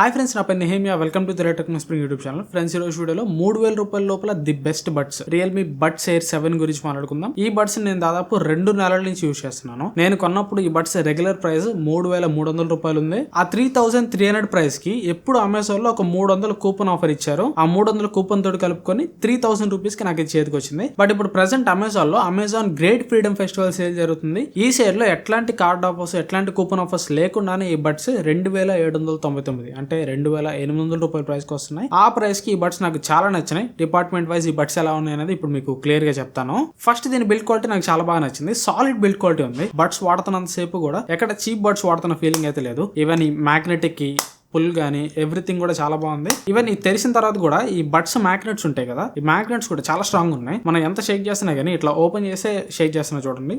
Hi friends నా పేరు Nehemiah. Welcome to the Techno Spring YouTube channel friends ఈరోజు వీడియోలో మూడు వేల రూపాయల లోపల the best buds Realme buds air seven గురించి మాట్లాడుకుందాం. ఈ బడ్స్ నేను దాదాపు రెండు నెలల నుంచి యూజ్ చేస్తున్నాను. నేను కొన్నప్పుడు ఈ బడ్స్ రెగ్యులర్ ప్రైస్ మూడు వేల మూడు వందల రూపాయలు ఉంది. ఆ త్రీ థౌసండ్ త్రీ హండ్రెడ్ ప్రైస్కి ఎప్పుడు అమెజాన్లో ఒక మూడు వందల కూపన్ ఆఫర్ ఇచ్చారు. ఆ మూడు వందల కూపన్ తోటి కలుపుకొని త్రీ థౌసండ్ రూపీస్కి నాకు ఇది చేతికి వచ్చింది. బట్ ఇప్పుడు ప్రెసెంట్ అమెజాన్లో Amazon Great Freedom Festival sale జరుగుతుంది. ఈ సేల్లో ఎట్లాంటి కార్డ్ ఆఫర్స్ ఎట్లాంటి కూపన్ ఆఫర్స్ లేకుండానే ఈ బడ్స్ రెండు వేల ఏడు వందల తొంభై తొమ్మిది అంటే అంటే రెండు వేల ఎనిమిది వందల రూపాయల ప్రైస్కి వస్తున్నాయి. ఆ ప్రైస్కి ఈ బడ్స్ నాకు చాలా నచ్చినాయి. డిపార్ట్మెంట్ వైజ్ ఈ బడ్స్ ఎలా ఉన్నాయి అనేది ఇప్పుడు మీకు క్లియర్గా చెప్తాను. ఫస్ట్ దీని బిల్డ్ క్వాలిటీ నాకు చాలా బాగా నచ్చింది. సాలిడ్ బిల్డ్ క్వాలిటీ ఉంది. బడ్స్ వాడుతున్నంత సేపు కూడా ఎక్కడ చీప్ బడ్స్ వాడుతున్న ఫీలింగ్ అయితే లేదు. ఈవెన్ ఈ మ్యాగ్నెటిక్కి పుల్ కానీ ఎవ్రీథింగ్ కూడా చాలా బాగుంది. ఈవెన్ ఇది తెరిచిన తర్వాత కూడా ఈ బడ్స్ మ్యాగ్నెట్స్ ఉంటాయి కదా ఈ మ్యాగ్నెట్స్ కూడా చాలా స్ట్రాంగ్ ఉన్నాయి. మనం ఎంత షేక్ చేస్తున్నా కానీ ఇట్లా ఓపెన్ చేసే షేక్ చేస్తున్నా చూడండి.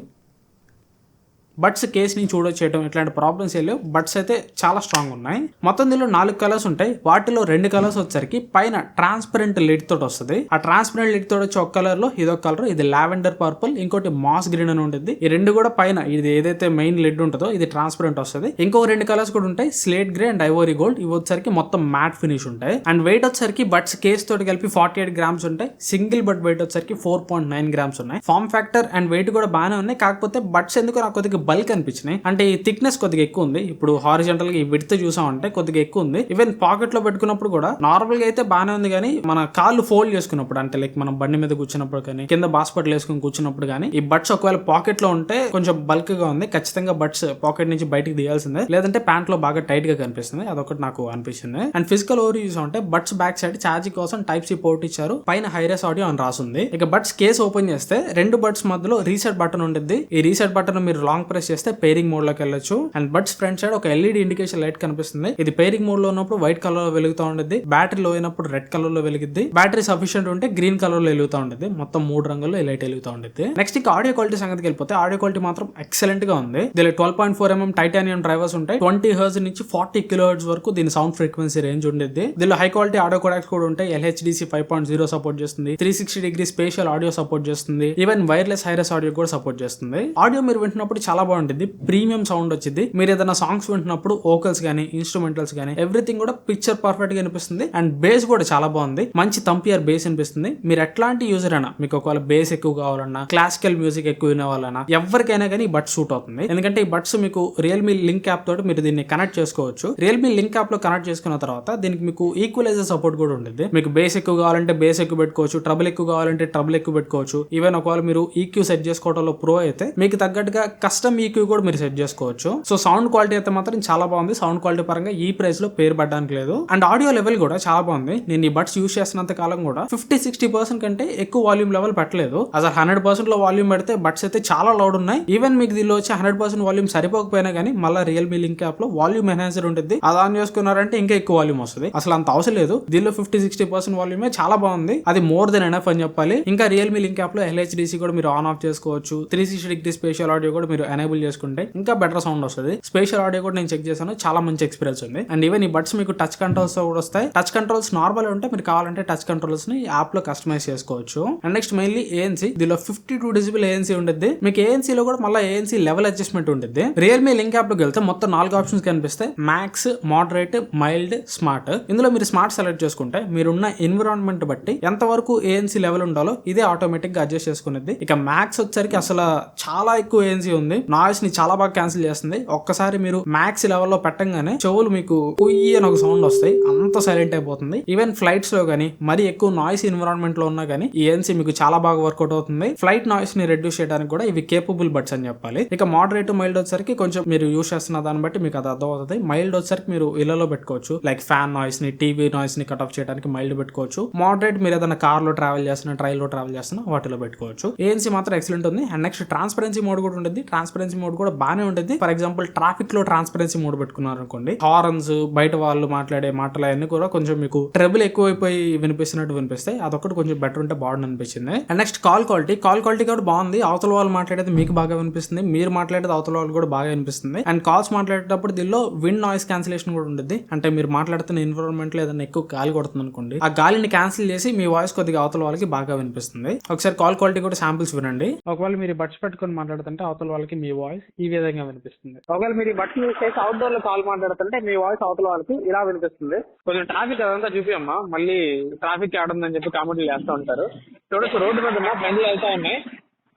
బట్స్ కేస్ నుంచి చూడొచ్చేయడం ఇట్లాంటి ప్రాబ్లమ్స్ లేవు. బట్స్ అయితే చాలా స్ట్రాంగ్ ఉన్నాయి. మొత్తం దీనిలో నాలుగు కలర్స్ ఉంటాయి. వాటిలో రెండు కలర్స్ వచ్చేసరికి పైన ట్రాన్స్పరెంట్ లిడ్ తోటి వస్తుంది. ఆ ట్రాన్స్పరెంట్ లిడ్ తోటి వచ్చే ఒక కలర్లో ఇదొక కలర్ ఇది లావెండర్ పర్పుల్ ఇంకోటి మాస్ గ్రీన్ అని ఉంటుంది ఈ రెండు కూడా పైన ఇది ఏదైతే మెయిన్ లిడ్ ఉంటుందో ఇది ట్రాన్స్పరెంట్ వస్తుంది. ఇంకో రెండు కలర్స్ కూడా ఉంటాయి. Slate grey and ivory gold ఇవి వచ్చేసరికి మొత్తం మ్యాట్ ఫినిష్ ఉంటాయి. అండ్ వెయిట్ వచ్చేసరికి బట్స్ కేస్ తోటి కలిపి ఫార్టీ ఎయిట్ గ్రామ్స్ ఉంటాయి. సింగిల్ బట్ వెయిట్ వచ్చేసరికి ఫోర్ పాయింట్ నైన్ గ్రామ్స్ ఉన్నాయి. ఫామ్ ఫ్యాక్టర్ అండ్ వెయిట్ కూడా బాగానే ఉన్నాయి. కాకపోతే బట్స్ ఎందుకు నాకు కొద్దిగా బల్క్ అనిపించినాయి. అంటే ఈ థిక్నెస్ కొద్దిగా ఎక్కువ ఉంది. ఇప్పుడు హారిజెంటల్గా ఈ విడత చూసామంటే కొద్దిగా ఎక్కువ ఉంది. ఈవెన్ పాకెట్లో పెట్టుకున్నప్పుడు కూడా నార్మల్గా అయితే బాగానే ఉంది కానీ మన కాళ్ళు ఫోల్డ్ చేసుకున్నప్పుడు అంటే లైక్ మనం బండి మీద కూర్చున్నప్పుడు కానీ కింద బాస్పట్లు వేసుకుని కూర్చున్నప్పుడు కానీ ఈ బడ్స్ ఒకవేళ పాకెట్లో ఉంటే కొంచెం బల్క్గా ఉంది. ఖచ్చితంగా బట్స్ పాకెట్ నుంచి బయటికి తీయాల్సిందే లేదంటే ప్యాంట్లో బాగా టైట్గా కనిపిస్తుంది. అదొకటి నాకు అనిపిస్తుంది అండ్ ఫిజికల్ ఓవర్ యూస్ అంటే బడ్స్ బ్యాక్ సైడ్ ఛార్జింగ్ కోసం టైప్ సి పోర్ట్ ఇచ్చారు. పైన హైరెస్ ఆడియో అని రాసుంది. ఇక బడ్స్ కేస్ ఓపెన్ చేస్తే రెండు బడ్స్ మధ్యలో రీసెట్ బటన్ ఉంటుంది ఈ రీసెట్ బటన్ మీరు లాంగ్ ప్రెస్ చేస్తే పేరింగ్ మోడ్లోకి వెళ్ళొచ్చు. అండ్ బట్స్ ఫ్రంట్ సైడ్ ఒక ఎల్ఈడి ఇండికేషన్ లైట్ కనిపిస్తుంది. ఇది పేరింగ్ మోడ్లో ఉన్నప్పుడు వైట్ కలర్లో వెలుగుతూ ఉంటుంది బ్యాటరీ లో అయినప్పుడు రెడ్ కలర్లో వెలిగిద్ది. బ్యాటరీ సఫిషియంట్ ఉంటే గ్రీన్ కలర్లో వెలుగుతూ ఉంటుంది మొత్తం మూడు రంగుల్లో ఈ లైట్ వెలుగుతూ ఉంటుంది నెక్స్ట్ ఇక ఆడియో క్వాలిటీ సంగతికి వెళ్ళిపోతే ఆడియో క్వాలిటీ మాత్రం ఎక్సలెంట్గా ఉంది. దీనిలో twelve point four MM titanium drivers ఉంటాయి. ట్వంటీ హర్జ్ నుంచి ఫార్టీ కిలో హర్జ్ వరకు దీని సౌండ్ ఫ్రీక్వెన్సీ రేంజ్ ఉండేది దీనిలో హై క్వాలిటీ ఆడియో కొడాక్స్ కూడా ఉంటాయి. LHDC five point zero support చేస్తుంది. Three sixty degree spatial audio support చేస్తుంది. Even wireless hi res audio కూడా సపోర్ట్ చేస్తుంది. ఆడియో మీరు వింటున్నప్పుడు చాలా చాలా బాగుంటుంది. ప్రీమియం సౌండ్ వచ్చింది. మీరు ఏదైనా సాంగ్స్ వింటున్నప్పుడు ఓకల్స్ కానీ ఇన్స్ట్రుమెంటల్స్ కానీ ఎవ్రీథింగ్ కూడా పిక్చర్ పర్ఫెక్ట్గా అనిపిస్తుంది. అండ్ బేస్ కూడా చాలా బాగుంది. మంచి తంపియర్ బేస్ అనిపిస్తుంది. మీరు ఎట్లాంటి యూజర్ అయినా మీకు ఒకవేళ బేస్ ఎక్కువ కావాలన్నా క్లాసికల్ మ్యూజిక్ ఎక్కువ వినవాలన్నా ఎవరికైనా కానీ ఈ బడ్స్ సూట్ అవుతుంది. ఎందుకంటే ఈ బడ్స్ మీకు రియల్మీ లింక్ యాప్ తోటి మీరు దీన్ని కనెక్ట్ చేసుకోవచ్చు. రియల్మీ లింక్ యాప్లో కనెక్ట్ చేసుకున్న తర్వాత దీనికి మీకు ఈక్వలైజర్ సపోర్ట్ కూడా ఉంటుంది. మీకు బేస్ ఎక్కువ కావాలంటే బేస్ ఎక్కువ పెట్టుకోవచ్చు. ట్రబుల్ ఎక్కువ కావాలంటే ట్రబుల్ ఎక్కువ పెట్టుకోవచ్చు. ఈవెన్ ఒకవేళ మీరు ఈక్యూ సెట్ చేసుకోవడంలో ప్రో అయితే మీకు తగ్గట్టుగా కస్టమ్ ఈక్యూ కూడా మీరు సెట్ చేసుకోవచ్చు. సో సౌండ్ క్వాలిటీ అయితే మాత్రం చాలా బాగుంది. సౌండ్ క్వాలిటీ పరంగా ఈ ప్రైస్లో పేరు పడడానికి లేదు. అండ్ ఆడియో లెవెల్ కూడా చాలా బాగుంది. నేను ఈ బడ్స్ యూస్ చేస్తున్నంత కాలం కూడా ఫిఫ్టీ సిక్స్టీ పర్సెంట్ కంటే ఎక్కువ వాల్యూమ్ లెవెల్ పెట్టలేదు. అసలు హండ్రెడ్ పర్సెంట్లో వాల్యూమ్ పెడితే బడ్స్ అయితే చాలా లౌడ్ ఉన్నాయి. ఈవెన్ మీకు దీనిలో వచ్చి హండ్రెడ్ పర్సెంట్ వాల్యూమ్ సరిపోకపోయినా కానీ మళ్ళీ రియల్మీ లింక్ యాప్లో వాల్యూమ్ ఎన్హాన్సర్ ఉంటుంది. అది ఆన్ చేసుకున్నారంటే ఇంకా ఎక్కువ వాల్యూమ్ వస్తుంది. అసలు అంత అవసరం లేదు. దీనిలో ఫిఫ్టీ సిక్స్టీ పర్సెంట్ వాల్యూమే చాలా బాగుంది. అది మోర్ దెన్ ఎనఫ్ అని చెప్పాలి. ఇంకా రియల్మీ లింక్ యాప్లో ఎల్హెచ్డిసి కూడా మీరు ఆన్ ఆఫ్ చేసుకోవచ్చు. Three sixty degree spatial audio కూడా మీరు ఎనేబుల్ చేసుకుంటే ఇంకా బెటర్ సౌండ్ వస్తుంది. స్పేషల్ ఆడియో కూడా నేను చెక్ చేశాను. చాలా మంచి ఎక్స్పీరియన్స్ ఉంది. అండ్ ఈవెన్ ఈ బడ్స్ మీకు టచ్ కంట్రోల్స్ కూడా వస్తాయి. టచ్ కంట్రోల్స్ నార్మల్ ఉంటే మీరు కావాలంటే టచ్ కంట్రోల్స్ని యాప్లో కస్టమైజ్ చేసుకోవచ్చు. అండ్ నెక్స్ట్ మెయిన్లీ ఏఎన్సీ దీనిలో ఫిఫ్టీ టూ డిజిబుల్ ఏఎన్సీ ఉంటుంది మీకు ఏఎన్సీ లో కూడా మళ్ళీ ఏఎన్సీ లెవెల్ అడ్జస్ట్మెంట్ ఉంటుంది రియల్మీ లింక్ యాప్లోకి వెళ్తే మొత్తం నాలుగు ఆప్షన్స్ కనిపిస్తాయి. మ్యాక్స్ మోడరేట్ మైల్డ్ స్మార్ట్ ఇందులో మీరు స్మార్ట్ సెలెక్ట్ చేసుకుంటే మీరున్న ఎన్విరాన్మెంట్ బట్టి ఎంత వరకు ఏఎన్సీ లెవెల్ ఉండాలో ఇదే ఆటోమేటిక్గా అడ్జస్ట్ చేసుకునేది. ఇక మ్యాక్స్ వచ్చరికి అసలు చాలా ఎక్కువ ఏఎన్సీ ఉంది. నాయిస్ని చాలా బాగా క్యాన్సిల్ చేస్తుంది. ఒక్కసారి మీరు మ్యాక్స్ లెవెల్లో పెట్టంగానే చెవులు మీకు పొయ్యి అని ఒక సౌండ్ వస్తాయి. అంత సైలెంట్ అయిపోతుంది. ఈవెన్ ఫ్లైట్స్లో కానీ మరి ఎక్కువ నాయిస్ ఎన్విరాన్మెంట్లో ఉన్నా కానీ ఈ ఏఎన్సీ మీకు చాలా బాగా వర్కౌట్ అవుతుంది. ఫ్లైట్ నాయిస్ని రెడ్యూస్ చేయడానికి కూడా ఇవి కేపబుల్ బడ్స్ అని చెప్పాలి. ఇక మోడరేట్ మైల్డ్ వచ్చేసరికి కొంచెం మీరు యూస్ చేస్తున్న దాన్ని బట్టి మీకు అది అర్థం అవుతుంది మైల్డ్ వచ్చేసరికి మీరు ఇళ్ళలో పెట్టుకోవచ్చు. లైక్ ఫ్యాన్ నాయిస్ని టీవీ నాయిస్ని కట్ ఆఫ్ చేయడానికి మైల్డ్ పెట్టుకోవచ్చు. మోడరేట్ మీరు ఏదైనా కార్లో ట్రావెల్ చేస్తున్నా ట్రైన్లో ట్రావెల్ చేస్తున్నా వాటిలో పెట్టుకోవచ్చు. ఏఎన్సీ మాత్రం ఎక్సలెంట్ ఉంది. అండ్ నెక్స్ట్ ట్రాన్స్పరెన్సీ మోడ్ కూడా ఉంటుంది. ట్రాన్స్పరెన్సీ మోడ్ కూడా బాగానే ఉంటుంది. ఫర్ ఎగ్జాంపుల్ ట్రాఫిక్లో ట్రాన్స్పరెన్సీ మోడ్ పెట్టుకున్నారు అనుకోండి హార్న్స్ బయట వాళ్ళు మాట్లాడే మాటలు అవన్నీ కూడా కొంచెం మీకు ట్రబుల్ ఎక్కువైపోయి వినిపిస్తున్నట్టు వినిపిస్తాయి. అదొకటి కొంచెం బెటర్ ఉంటే బాగుంది అనిపించింది. And next call quality call quality కూడా బాగుంది. అవతల వాళ్ళు మాట్లాడేది మీకు బాగా వినిపిస్తుంది. మీరు మాట్లాడేది అవతల వాళ్ళు కూడా బాగా వినిపిస్తుంది. అండ్ కాల్స్ మాట్లాడేటప్పుడు దీనిలో విండ్ నాయిస్ క్యాన్సిలేషన్ కూడా ఉంటుంది అంటే మీరు మాట్లాడుతున్న ఎన్విరాన్మెంట్లో ఏదైనా ఎక్కువ గాలి కొడుతుంది అనుకోండి ఆ గాలిని క్యాన్సిల్ చేసి మీ వాయిస్ కొద్దిగా అవతల వాళ్ళకి బాగా వినిపిస్తుంది. ఒకసారి కాల్ క్వాలిటీ కూడా శాంపిల్స్ వినండి. ఒకవేళ మీరు బడ్స్ పెట్టుకొని మాట్లాడుతుంటే అవతల వాళ్ళకి మీ మీ వాయిస్ ఈ విధంగా వినిపిస్తుంది. ఒకవేళ మీరు బట్టలు యూస్ చేసి అవుట్డోర్లో కాల్ మాట్లాడుతుంటే మీ వాయిస్ అవతల వాళ్ళకి ఇలా వినిపిస్తుంది. కొంచెం ట్రాఫిక్ అదంతా చూపియమ్మా. మళ్ళీ ట్రాఫిక్ ఆడుందని చెప్పి కామెంట్లు చేస్తూ ఉంటారు. చూడొచ్చు రోడ్డు మీద ఉన్నా బండ్లు వెళ్తా ఉన్నాయి.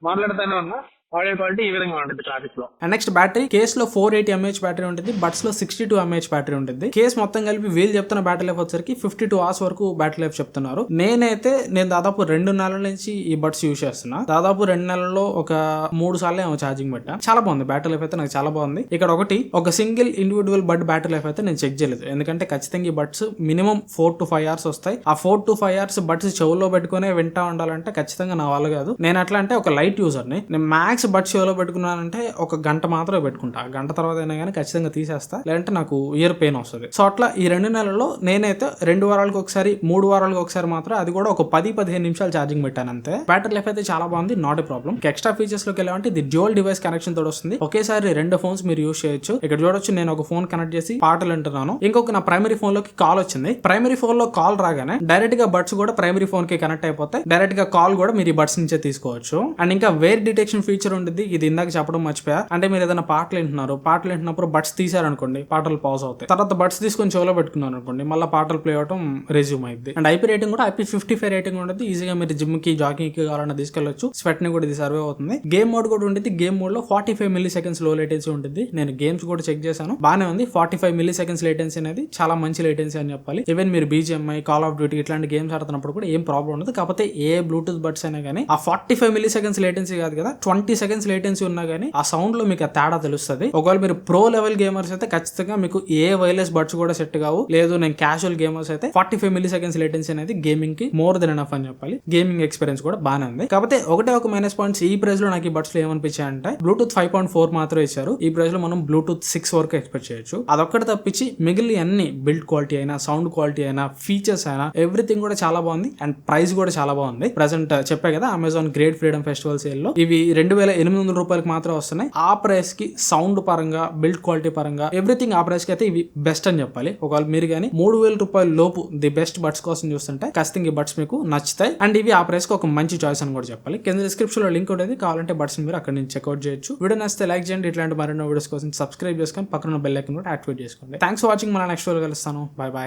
మాట్లాడుతూనే ఉన్నా. ఆడియో క్వాలిటీ ఈ విధంగా ఉంటుంది ట్రాఫిక్లో. అండ్ నెక్స్ట్ బ్యాటరీ కేస్లో ఫోర్ ఎయిటీ ఎంఏహెచ్ బ్యాటరీ ఉంటుంది బట్స్లో సిక్స్టీ టూ ఎంఏహెచ్ బ్యాటరీ ఉంటుంది. కేస్ మొత్తం కలిపి వీళ్ళు చెప్తున్న బ్యాటరీ లైఫ్ వచ్చరికి ఫిఫ్టీ టూ అవర్స్ వరకు బ్యాటరీ లైఫ్ చెప్తున్నారు. నేనైతే నేను దాదాపు రెండు నెలల నుంచి ఈ బట్స్ యూస్ చేస్తున్నా. దాదాపు రెండు నెలల్లో ఒక మూడు సార్లు ఏమో ఛార్జింగ్ పెట్టా. చాలా బాగుంది బ్యాటరీ లైఫ్ అయితే నాకు చాలా బాగుంది. ఇక్కడ ఒకటి ఒక single individual bud battery life అయితే నేను చెక్ చేయలేదు. ఎందుకంటే ఖచ్చితంగా ఈ buds minimum four to five hours వస్తాయి. ఆ four to five hours buds చెవుల్లో పెట్టుకునే వింటా ఉండాలంటే ఖచ్చితంగా నా వాళ్ళు కాదు. నేను అట్లా అంటే ఒక లైట్ యూజర్ని నేను మ్యాక్స్ బడ్ షోలో పెట్టుకున్నానంటే ఒక గంట మాత్రమే పెట్టుకుంటా. ఆ గంట తర్వాత అయినా కానీ ఖచ్చితంగా తీసేస్తా. లేదంటే నాకు ఇయర్ పెయిన్ వస్తుంది. సో అట్లా ఈ రెండు నెలల్లో నేనైతే రెండు వారాలకు ఒకసారి మూడు వారాలకు ఒకసారి మాత్రం అది కూడా ఒక పది పదిహేను నిమిషాలు ఛార్జింగ్ పెట్టాను అంతే. బ్యాటరీ లైఫ్ అయితే చాలా బాగుంది నాట్ ఏ ప్రాబ్లం ఎక్స్ట్రా ఫీచర్స్లోకి వెళ్ళామంటే ఇది డ్యూయల్ డివైస్ కనెక్షన్ తోడు వస్తుంది. ఒకేసారి రెండు ఫోన్స్ మీరు యూస్ చేయొచ్చు. ఇక్కడ చూడొచ్చు నేను ఒక ఫోన్ కనెక్ట్ చేసి పాటలు వింటున్నాను. ఇంకొక నా ప్రైమరీ ఫోన్లోకి కాల్ వచ్చింది. ప్రైమరీ ఫోన్లో కాల్ రాగానే డైరెక్ట్గా బడ్స్ కూడా ప్రైమరీ ఫోన్కి కనెక్ట్ అయిపోతాయి. డైరెక్ట్గా కాల్ కూడా మీరు ఈ బడ్స్ నుంచే తీసుకోవచ్చు. అండ్ ఇంకా వేర్ డిటెక్షన్ ఫీచర్ ఉంటుంది ఇది ఇందాక చెప్పడం మర్చిపోయా. అంటే మీరు ఏదైనా పాటలు వింటున్నారు. పాటలు వింటున్నప్పుడు బడ్స్ తీసారనుకోండి పాటలు పాజ్ అవుతాయి. తర్వాత బట్స్ తీసుకొని చెవులో పెట్టుకున్నారు అనుకోండి మళ్ళీ పాటలు ప్లే అవడం రెజ్యూమ్ అయింది అండ్ ఐపీ రేటింగ్ కూడా ఐపీ ఫిఫ్టీ ఫైవ్ రేటింగ్ ఉంటుంది ఈజీగా మీరు జిమ్కి జాగింగ్కి కావాలన్నా తీసుకెళ్ళొచ్చు. స్వెట్ని కూడా ఇది సర్వే అవుతుంది. గేమ్ మోడ్ కూడా ఉంటుంది గేమ్ మోడ్లో ఫార్టీ ఫైవ్ మిల్లీ సెకండ్స్లో లేటెన్సీ ఉంటుంది నేను గేమ్స్ కూడా చెక్ చేశాను. బాగానే ఉంది. Forty five milliseconds latency అనేది చాలా మంచి లేటెన్సీ అని చెప్పాలి. ఈవెన్ మీరు బీజిఎంఐ కాల్ ఆఫ్ డ్యూటీ ఇట్లాంటి గేమ్స్ ఆడుతున్నప్పుడు కూడా ఏం ప్రాబ్లం ఉండదు. కాకపోతే ఏ బ్లూటూత్ బడ్స్ అయినా కానీ ఆ forty five milliseconds latency కాదు కదా ట్వంటీ సెకండ్స్ లేటెన్సీ ఉన్నా కానీ ఆ సౌండ్లో మీకు ఆ తేడా తెలుస్తుంది. ఒకవేళ మీరు ప్రో లెవెల్ గేమర్స్ అయితే ఖచ్చితంగా మీకు ఏ వైర్లెస్ బడ్స్ కూడా సెట్ కావు. లేదు నేను క్యాజువల్ గేమర్స్ అయితే forty five milliseconds latency అనేది గేమింగ్కి మోర్ దెన్ ఎనఫ్ అని చెప్పాలి. గేమింగ్ ఎక్స్పీరియన్స్ కూడా బాగానే ఉంది. కాకపోతే ఒకటే ఒక మైనస్ పాయింట్స్ ఈ ప్రైస్లో నాకు ఈ బడ్స్లో ఏమనిపించాయి అంటే బ్లూటూత్ ఫైవ్ పాయింట్ ఫోర్ మాత్రమే ఇచ్చారు. ఈ ప్రైస్లో మనం బ్లూటూత్ సిక్స్ వరకు ఎక్స్పెక్ట్ చేయొచ్చు. అదొక్కటి తప్పించి మిగిలిన అన్ని బిల్డ్ క్వాలిటీ అయినా సౌండ్ క్వాలిటీ అయినా ఫీచర్స్ అయినా ఎవ్రీథింగ్ కూడా చాలా బాగుంది. అండ్ ప్రైస్ కూడా చాలా బాగుంది. ప్రజెంట్ చెప్పా కదా అమెజాన్ గ్రేట్ ఫ్రీడమ్ ఫెస్టివల్ సేల్లో. ఇవి రెండు వేల ఎనిమిది వందల రూపాయలకి మాత్రమే వస్తున్నాయి. ఆ ప్రైస్కి సౌండ్ పరంగా బిల్డ్ క్వాలిటీ పరంగా ఎవ్రీథింగ్ ఆ ప్రైస్కి అయితే ఇవి బెస్ట్ అని చెప్పాలి. ఒకవేళ మీరు కానీ మూడు వేల రూపాయల లోపు ది బెస్ట్ బడ్స్ కోసం చూస్తుంటే ఖచ్చితంగా ఈ బడ్స్ మీకు నచ్చుతాయి. అండ్ ఇవి ఆ ప్రైస్కి ఒక మంచి చాయిస్ అని కూడా చెప్పాలి. కింద డిస్క్రిప్షన్లో లింక్ ఉంటుంది. కావాలంటే బడ్స్ మీరు అక్కడ నుంచి చెక్అౌట్ చేయొచ్చు. వీడియో నచ్చితే లైక్ చేయండి. ఇట్లాంటి మరెన్నో వీడియోస్ కోసం సబ్స్క్రైబ్ చేసుకొని పక్కన బెల్ ఐకన్ కూడా యాక్టివేట్ చేసుకోండి. థ్యాంక్స్ ఫర్ వాచింగ్ మన నెక్స్ట్ వీడియో కలుస్తాను. Bye bye